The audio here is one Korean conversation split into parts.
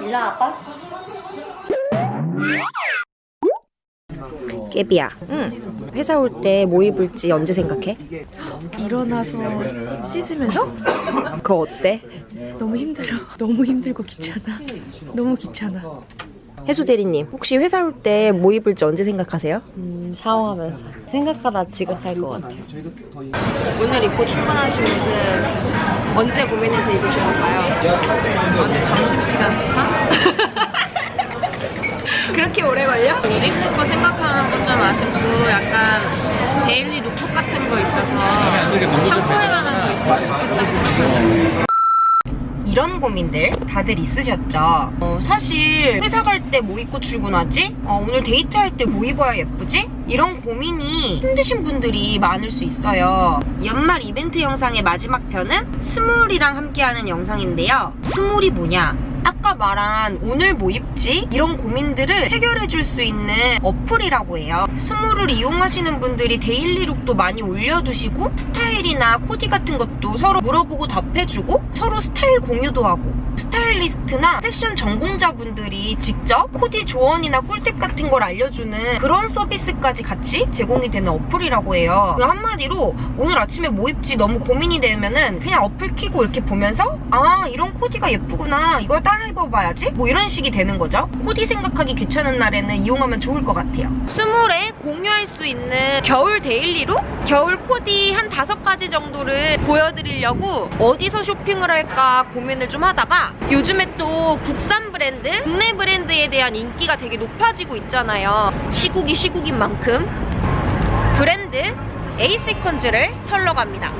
일로 와봐. 깨비야. 응. 회사 올 때 뭐 입을지 언제 생각해? 일어나서 씻으면서 그거 어때? 너무 힘들어. 너무 힘들고 귀찮아. 너무 귀찮아. 해수 대리님, 혹시 회사 올 때 뭐 입을지 언제 생각하세요? 음, 샤워하면서 생각하다 지각할 것 같아요. 오늘 입고 출근하신 옷은 언제 고민해서 입으신 건가요? 어제 점심시간 하 그렇게 오래 걸려? 옷 입는 거 생각하는 건 좀 아쉽고 약간 데일리 룩북 같은 거 있어서 참고할 만한 거 있으면 좋겠다 생각하고 있어요. 이런 고민들 다들 있으셨죠? 어, 사실 회사 갈 때 뭐 입고 출근하지? 어, 오늘 데이트할 때 뭐 입어야 예쁘지? 이런 고민이 힘드신 분들이 많을 수 있어요. 연말 이벤트 영상의 마지막 편은 스물이랑 함께하는 영상인데요. 스물이 뭐냐? 아까 말한 오늘 뭐 입지? 이런 고민들을 해결해 줄 수 있는 어플이라고 해요. 스물을 이용하시는 분들이 데일리룩도 많이 올려두시고 스타일이나 코디 같은 것도 서로 물어보고 답해주고 서로 스타일 공유도 하고 스타일리스트나 패션 전공자분들이 직접 코디 조언이나 꿀팁 같은 걸 알려주는 그런 서비스까지 같이 제공이 되는 어플이라고 해요. 그 한마디로 오늘 아침에 뭐 입지 너무 고민이 되면은 그냥 어플 키고 이렇게 보면서 아 이런 코디가 예쁘구나 이걸 따라 입어봐야지 뭐 이런 식이 되는 거죠. 코디 생각하기 귀찮은 날에는 이용하면 좋을 것 같아요. 스물에 공유할 수 있는 겨울 데일리룩, 겨울 코디 한 다섯 가지 정도를 보여드리려고 어디서 쇼핑을 할까 고민을 좀 하다가 요즘에 또 국산 브랜드, 국내 브랜드에 대한 인기가 되게 높아지고 있잖아요. 시국이 시국인 만큼 브랜드 에이세컨즈를 털러 갑니다.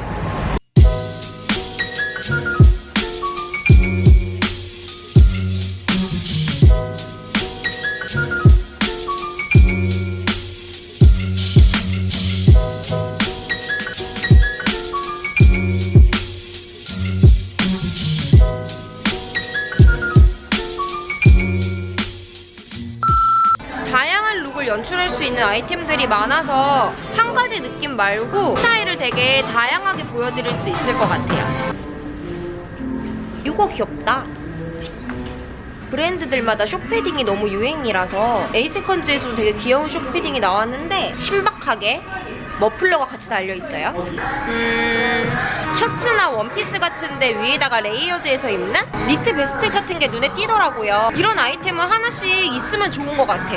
아이템들이 많아서 한 가지 느낌 말고 스타일을 되게 다양하게 보여드릴 수 있을 것 같아요. 이거 귀엽다. 브랜드들마다 숏패딩이 너무 유행이라서 에이세컨즈에서도 되게 귀여운 숏패딩이 나왔는데 신박하게 머플러가 같이 달려있어요. 음, 셔츠나 원피스 같은데 위에다가 레이어드해서 입는 니트 베스트 같은 게 눈에 띄더라고요. 이런 아이템은 하나씩 있으면 좋은 것 같아.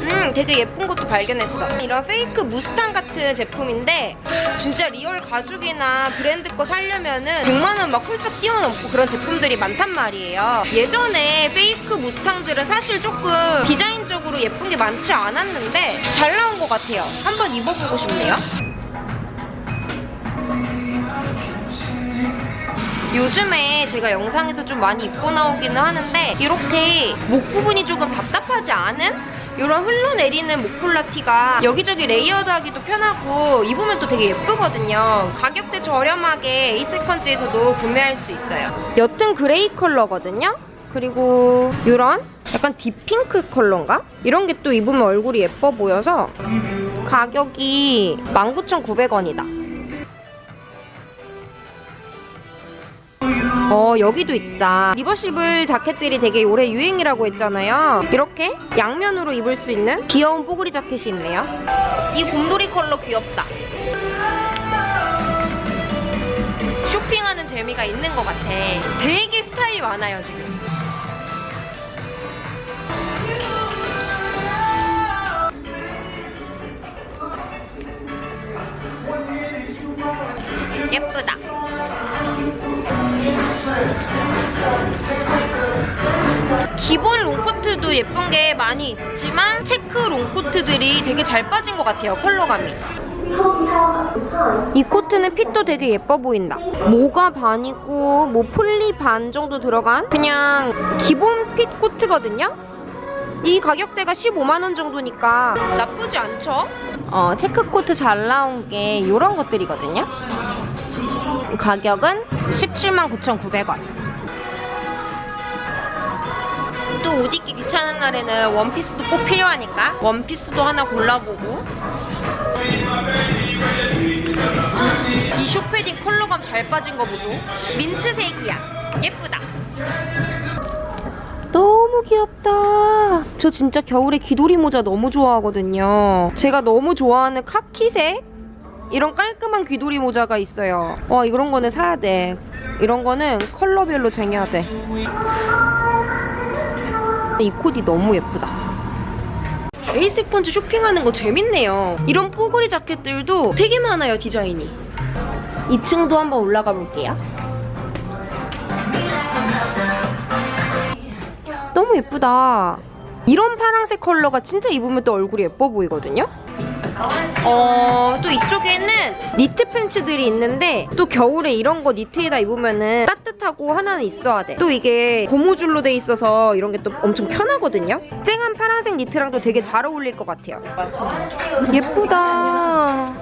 음, 되게 예쁜 것도 발견했어. 이런 페이크 무스탕 같은 제품인데 진짜 리얼 가죽이나 브랜드 거 살려면은 100만 원 막 훌쩍 뛰어넘고 그런 제품들이 많단 말이에요. 예전에 페이크 무스탕들은 사실 조금 디자인 적으로 예쁜 게 많지 않았는데 잘 나온 것 같아요. 한번 입어보고 싶네요. 요즘에 제가 영상에서 좀 많이 입고 나오기는 하는데 이렇게 목 부분이 조금 답답하지 않은 이런 흘러내리는 목폴라 티가 여기저기 레이어드 하기도 편하고 입으면 또 되게 예쁘거든요. 가격대 저렴하게 에이세컨즈에서도 구매할 수 있어요. 옅은 그레이 컬러거든요. 그리고 이런? 약간 딥핑크 컬러인가? 이런 게 또 입으면 얼굴이 예뻐 보여서 가격이 19,900원이다. 어 여기도 있다. 리버시블 자켓들이 되게 올해 유행이라고 했잖아요. 이렇게 양면으로 입을 수 있는 귀여운 뽀글이 자켓이 있네요. 이 곰돌이 컬러 귀엽다. 쇼핑하는 재미가 있는 것 같아. 되게 스타일이 많아요 지금. 예쁘다. 기본 롱코트도 예쁜 게 많이 있지만 체크 롱코트들이 되게 잘 빠진 것 같아요 컬러감이 이 코트는 핏도 되게 예뻐 보인다. 모가 반이고 뭐 폴리 반 정도 들어간 그냥 기본 핏 코트거든요? 이 가격대가 15만 원 정도니까 나쁘지 않죠? 어, 체크 코트 잘 나온 게 이런 것들이거든요. 가격은 17만 9,900원 또 옷 입기 귀찮은 날에는 원피스도 꼭 필요하니까 원피스도 하나 골라보고 이 쇼패딩 컬러감 잘 빠진 거 보소 민트색이야 예쁘다 귀엽다. 저 진짜 겨울에 귀돌이 모자 너무 좋아하거든요. 제가 너무 좋아하는 카키색 이런 깔끔한 귀돌이 모자가 있어요. 와 이런 거는 사야 돼. 이런 거는 컬러별로 쟁여야 돼. 이 코디 너무 예쁘다. 에이섹펀즈 쇼핑하는 거 재밌네요. 이런 뽀글이 자켓들도 되게 많아요, 디자인이. 2층도 한번 올라가 볼게요. 너무 예쁘다. 이런 파란색 컬러가 진짜 입으면 또 얼굴이 예뻐 보이거든요? 어, 또 이쪽에는 니트 팬츠들이 있는데 또 겨울에 이런 거 니트에다 입으면은 따뜻하고 하나는 있어야 돼. 또 이게 고무줄로 돼 있어서 이런 게 또 엄청 편하거든요. 쨍한 파란색 니트랑도 되게 잘 어울릴 것 같아요. 예쁘다.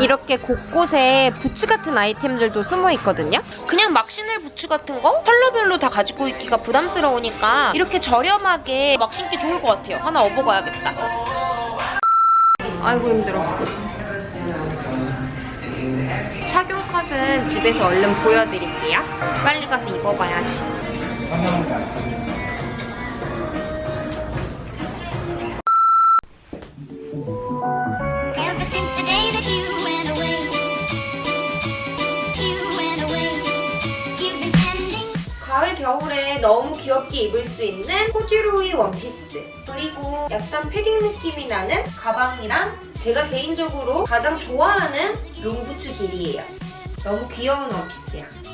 이렇게 곳곳에 부츠 같은 아이템들도 숨어 있거든요. 그냥 막 신을 부츠 같은 거 컬러별로 다 가지고 있기가 부담스러우니까 이렇게 저렴하게 막 신기 좋을 것 같아요. 하나 업어가야겠다. 아이고 힘들어. 착용 컷은 집에서 얼른 보여드릴게요. 빨리 가서 입어봐야지. 너무 귀엽게 입을 수 있는 코듀로이 원피스. 그리고 약간 패딩 느낌이 나는 가방이랑 제가 개인적으로 가장 좋아하는 롱부츠 길이에요. 너무 귀여운 원피스야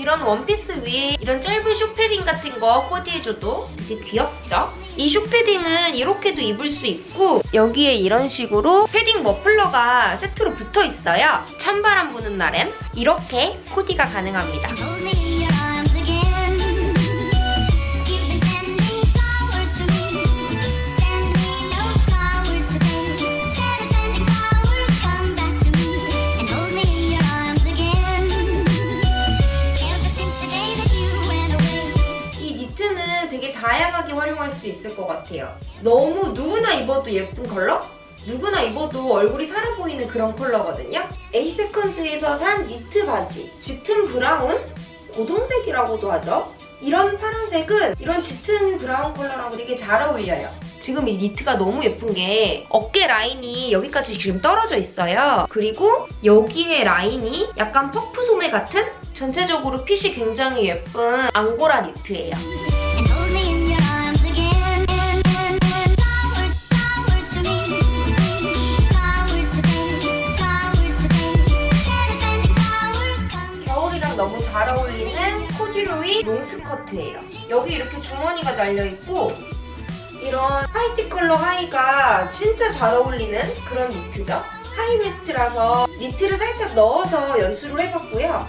이런 원피스 위에 이런 짧은 쇼패딩 같은 거 코디해줘도 되게 귀엽죠? 이 쇼패딩은 이렇게도 입을 수 있고 여기에 이런 식으로 패딩 머플러가 세트로 붙어 있어요. 찬바람 부는 날엔 이렇게 코디가 가능합니다. 다양하게 활용할 수 있을 것 같아요. 너무 누구나 입어도 예쁜 컬러? 누구나 입어도 얼굴이 살아 보이는 그런 컬러거든요. 에이세컨즈에서 산 니트 바지. 짙은 브라운? 고동색이라고도 하죠. 이런 파란색은 이런 짙은 브라운 컬러랑 되게 잘 어울려요. 지금 이 니트가 너무 예쁜 게 어깨 라인이 여기까지 지금 떨어져 있어요. 그리고 여기에 라인이 약간 퍼프 소매 같은 전체적으로 핏이 굉장히 예쁜 앙고라 니트예요. 잘 어울리는 코듀로이 롱스커트예요. 여기 이렇게 주머니가 달려있고 이런 화이트 컬러 하이가 진짜 잘 어울리는 그런 니트죠. 하이 웨스트라서 니트를 살짝 넣어서 연출을 해봤고요.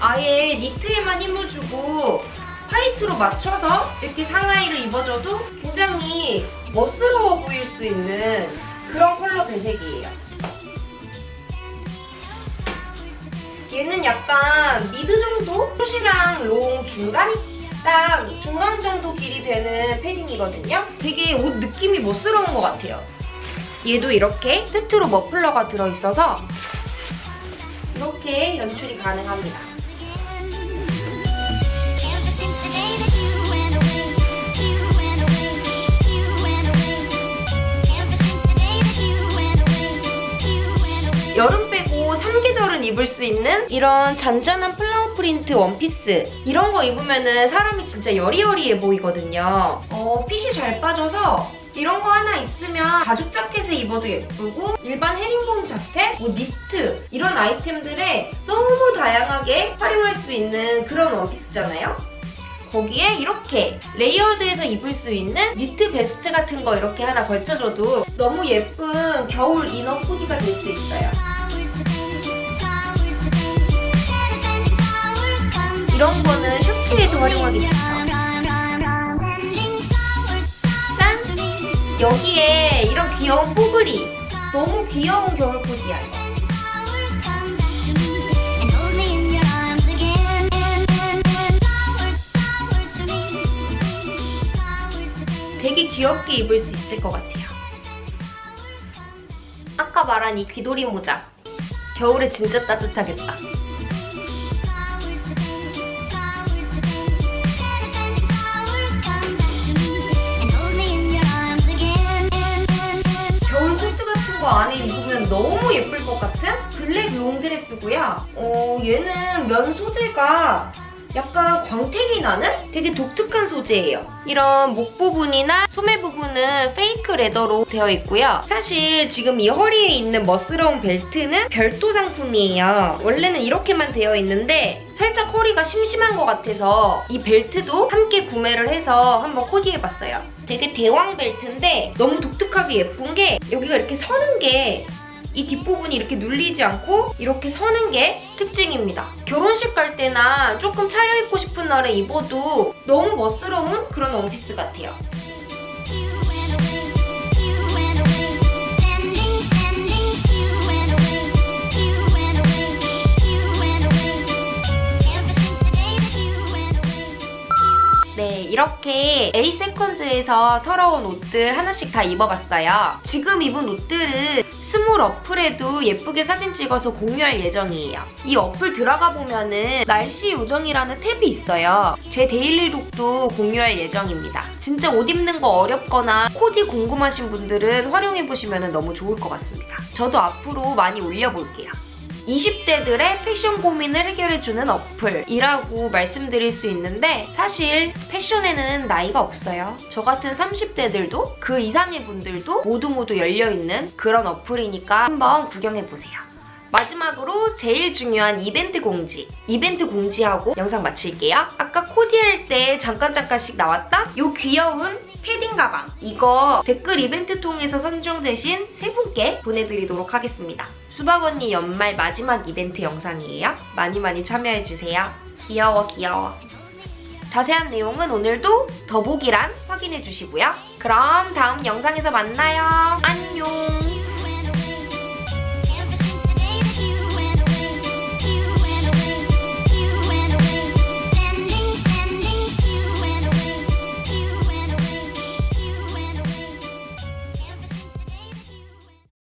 아예 니트에만 힘을 주고 화이트로 맞춰서 이렇게 상하이를 입어줘도 굉장히 멋스러워 보일 수 있는 그런 컬러 배색이에요. 얘는 약간 미드 정도? 숏이랑 롱 중간? 딱 중간 정도 길이 되는 패딩이거든요. 되게 옷 느낌이 멋스러운 것 같아요. 얘도 이렇게 세트로 머플러가 들어있어서 이렇게 연출이 가능합니다. 입을 수 있는 이런 잔잔한 플라워 프린트 원피스 이런 거 입으면은 사람이 진짜 여리여리해 보이거든요. 어, 핏이 잘 빠져서 이런 거 하나 있으면 가죽 자켓에 입어도 예쁘고 일반 헤링본 자켓, 뭐 니트 이런 아이템들에 너무 다양하게 활용할 수 있는 그런 원피스잖아요. 거기에 이렇게 레이어드해서 입을 수 있는 니트 베스트 같은 거 이렇게 하나 걸쳐줘도 너무 예쁜 겨울 이너 코디가 될 수 있어요. 이런 거는 셔츠에도 활용하기 좋죠. Me. 여기에 이런 귀여운 뽀글이 너무 귀여운 겨울 코디야 이거. Sending flowers come back to me and hold me in your arms again. Flowers, flowers to me. Flowers today. 되게 귀엽게 입을 수 있을 것 같아요. 아까 말한 이 귀돌이 모자. 겨울에 진짜 따뜻하겠다. 너무 예쁠 것 같은 블랙 롱드레스고요. 어, 얘는 면 소재가 약간 광택이 나는 되게 독특한 소재예요. 이런 목 부분이나 소매 부분은 페이크 레더로 되어 있고요. 사실 지금 이 허리에 있는 멋스러운 벨트는 별도 상품이에요. 원래는 이렇게만 되어 있는데 살짝 허리가 심심한 것 같아서 이 벨트도 함께 구매를 해서 한번 코디해봤어요. 되게 대왕 벨트인데 너무 독특하게 예쁜 게 여기가 이렇게 서는 게 이 뒷부분이 이렇게 눌리지 않고 이렇게 서는 게 특징입니다. 결혼식 갈 때나 조금 차려입고 싶은 날에 입어도 너무 멋스러운 그런 원피스 같아요. 네, 이렇게 A 세컨즈에서 털어온 옷들 하나씩 다 입어봤어요. 지금 입은 옷들은 스몰 어플에도 예쁘게 사진 찍어서 공유할 예정이에요. 이 어플 들어가 보면은 날씨 요정이라는 탭이 있어요. 제 데일리룩도 공유할 예정입니다. 진짜 옷 입는 거 어렵거나 코디 궁금하신 분들은 활용해보시면 너무 좋을 것 같습니다. 저도 앞으로 많이 올려볼게요. 20대들의 패션 고민을 해결해주는 어플이라고 말씀드릴 수 있는데 사실 패션에는 나이가 없어요. 저 같은 30대들도 그 이상의 분들도 모두 모두 열려있는 그런 어플이니까 한번 구경해보세요. 마지막으로 제일 중요한 이벤트 공지. 이벤트 공지하고 영상 마칠게요. 아까 코디할 때 잠깐 잠깐씩 나왔던 요 귀여운 패딩 가방. 이거 댓글 이벤트 통해서 선정되신 세 분께 보내드리도록 하겠습니다. 수박 언니 연말 마지막 이벤트 영상이에요. 많이 많이 참여해주세요. 귀여워 귀여워. 자세한 내용은 오늘도 더보기란 확인해주시고요. 그럼 다음 영상에서 만나요. 안녕.